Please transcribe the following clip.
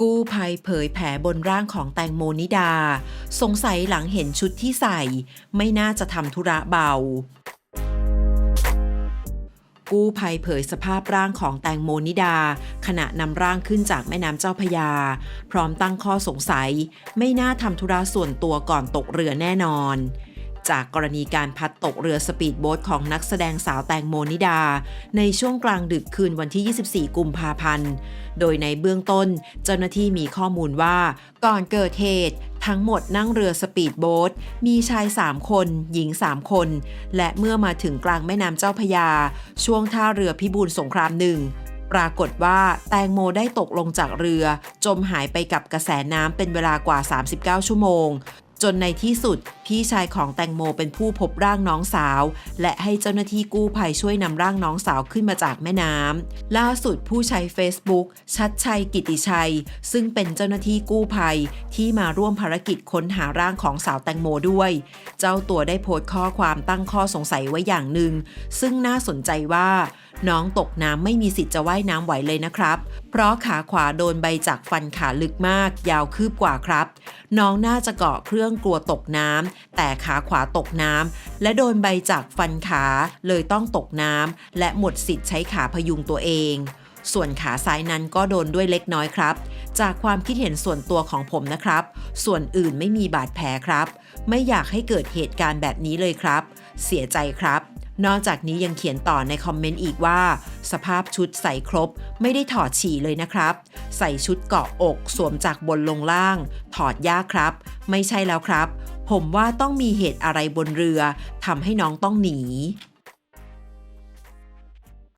กู้ภัยเผยแผลบนร่างของแตงโมนิดา สงสัยหลังเห็นชุดที่ใส่ ไม่น่าจะทำธุระเบา กู้ภัยเผยสภาพร่างของแตงโมนิดา ขณะนำร่างขึ้นจากแม่น้ำเจ้าพยา พร้อมตั้งข้อสงสัย ไม่น่าทำธุระส่วนตัวก่อนตกเรือแน่นอน จากกรณีการพัดตกเรือสปีดโบ๊ทของนักแสดงสาวแตงโมนิดา ในช่วงกลางดึกคืนวันที่ 24 กุมภาพันธ์ โดยในเบื้องต้นเจ้าหน้าที่มีข้อมูลว่า ก่อนเกิดเหตุ ทั้งหมดนั่งเรือสปีดโบ๊ทมีชาย 3 คน หญิง 3 คน และเมื่อมาถึงกลางแม่น้ำเจ้าพยา ช่วงท่าเรือพิบูลสงครามหนึ่งปรากฏว่าแตงโมได้ตกลงจากเรือ จมหายไปกับกระแสน้ำเป็นเวลากว่า 39 ชั่วโมง จนในที่สุด พี่ชายของแตงโมเป็นผู้พบร่างน้องสาว และให้เจ้าหน้าที่กู้ภัยช่วยนำร่างน้องสาวขึ้นมาจากแม่น้ำล่าสุดผู้ใช้ Facebook ชัดชัยกิติชัย ซึ่งเป็นเจ้าหน้าที่กู้ภัย ที่มาร่วมภารกิจค้นหาร่างของสาวแตงโมด้วย เจ้าตัวได้โพสต์ข้อความตั้งข้อสงสัยไว้อย่างหนึ่งซึ่งน่าสนใจว่า น้องตกน้ำไม่มีสิทธิ์จะว่ายน้ำไหวเลยนะครับ เพราะขาขวาโดนใบจากฟันขาลึกมาก ยาวคืบกว่าครับ น้องน่าจะเกาะเครื่องกลัวตกน้ำแต่ขาขวาตกน้ำและโดนใบจากฟันขาเลยต้องตกน้ำและหมดสิทธิ์ใช้ขาพยุงตัวเองส่วนขาซ้ายนั้นก็โดนด้วยเล็กน้อยครับ จากความคิดเห็นส่วนตัวของผมนะครับ ส่วนอื่นไม่มีบาดแผลครับ ไม่อยากให้เกิดเหตุการณ์แบบนี้เลยครับ เสียใจครับ นอกจากนี้ยังเขียนต่อในคอมเมนต์อีกว่า สภาพชุดใส่ครบ ไม่ได้ถอดฉี่เลยนะครับ ใส่ชุดเกาะอกสวมจากบนลงล่าง ถอดยากครับ ไม่ใช่แล้วครับ ผมว่าต้องมีเหตุอะไรบนเรือทำให้น้องต้องหนี